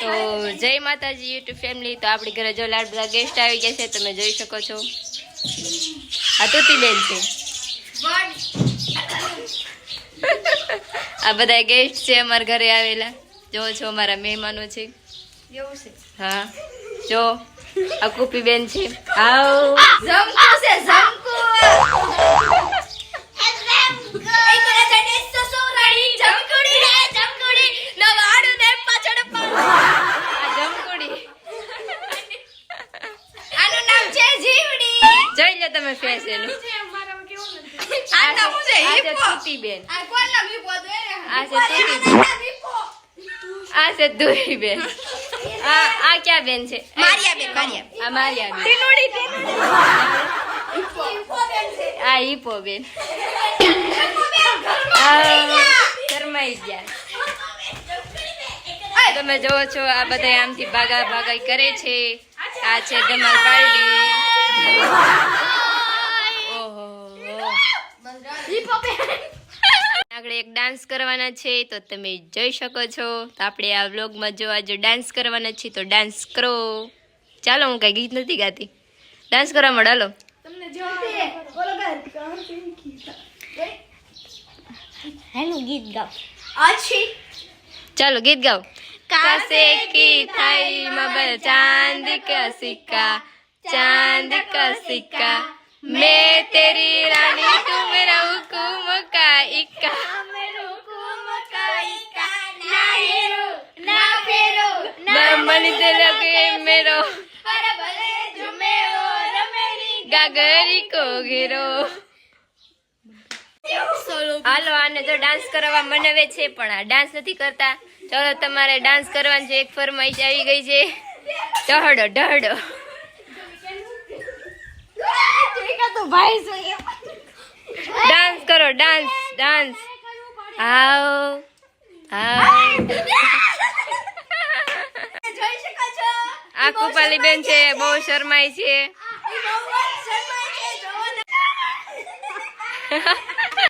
તો જય માતાજી યુટ્યુબ ફેમિલી. તો આપણી ઘરે જો લાડ બધા ગેસ્ટ આવી ગયા છે તમે જોઈ શકો છો. આ તૂતીબેન છે. આ બધા ગેસ્ટ છે અમારા ઘરે આવેલા. જો છો અમારા મહેમાનો છે. હા. જો આ કુપીબેન છે. આવ. જમકુ છે જમકુ જોઈ લો તમે ફેસ એનું આ નામ છે આ છે તૂતીબેન આ કોણ નામ હિપ્પો દે આ છે તૂતીબેન આ છે દુરીબેન આ આ ક્યાં બેન છે? મારિયા બેન મારિયા આ મારિયા બેન બેન છે. આ હિપો બેન. બેન શરમાઈ ગયા. તમે જોવો છો આ બધા આમથી ભાગા ભાગાઈ કરે છે. આ છે ધમાલ પાલડી બેન આગળ એક ડાન્સ કરવાના છે તો તમે જોઈ શકો છો. તો આપણે આ વ્લોગમાં જો આજે ડાન્સ કરવાના છીએ તો ડાન્સ કરો. ચાલો હું કઈ ગીત નથી ગાતી. ડાન્સ કરવા મળે હાલો. હેલો જો બોલો હેનું ગીત ગાવ અછી. ચાલો ગીત ગાઓ. કાસે કી થાઈ મબર ચાંદ કા સિક્કા. चांद का सिक्का मैं तेरी रानी तू मेरा हुकुम का इक्का मन दिल के मेरो ગાગરી કો ઘેરો હાલો આને તો ડાન્સ કરવા મનાવે છે પણ આ ડાન્સ નથી કરતા ચલો તમારે ડાન્સ કરવાનું છે એક ફરમાઈશ આવી ગઈ છે ઢહડો ઢહડો ડાન્સ કરો ડાન્સ ડાન્સ આવ આ કૃપાલી બેન છે બહુ શરમાય છે.